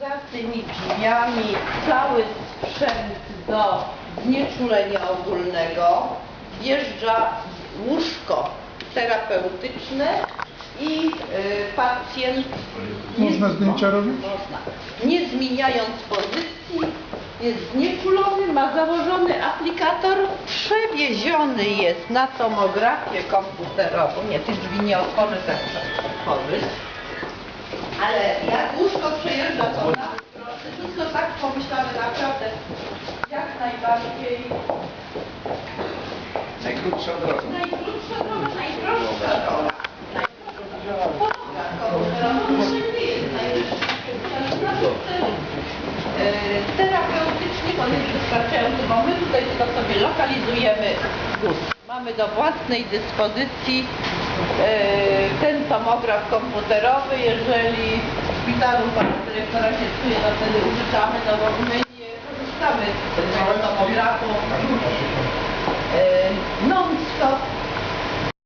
Za tymi drzwiami cały sprzęt do znieczulenia ogólnego wjeżdża łóżko terapeutyczne i y, pacjent nie- Można zdjęcia robić? Można. Nie zmieniając pozycji, jest znieczulony, ma założony aplikator, przewieziony jest na tomografię komputerową. Nie, tych drzwi nie otworzę, tak otworzyć. Ale łóżko przejeżdża to na tak pomyślane naprawdę jak najbardziej Najkrótsza droga. najkrótsza droga, najprostsza droga. Podłoga komputerowa może nie jest terapeutycznie on jest wystarczający, bo my tutaj tylko sobie lokalizujemy. Mamy do własnej dyspozycji e, ten tomograf komputerowy, jeżeli szpitalu pana dyrektora się czuje, to wtedy użyczamy, no bo my nie korzystamy z tego tomografu e, non-stop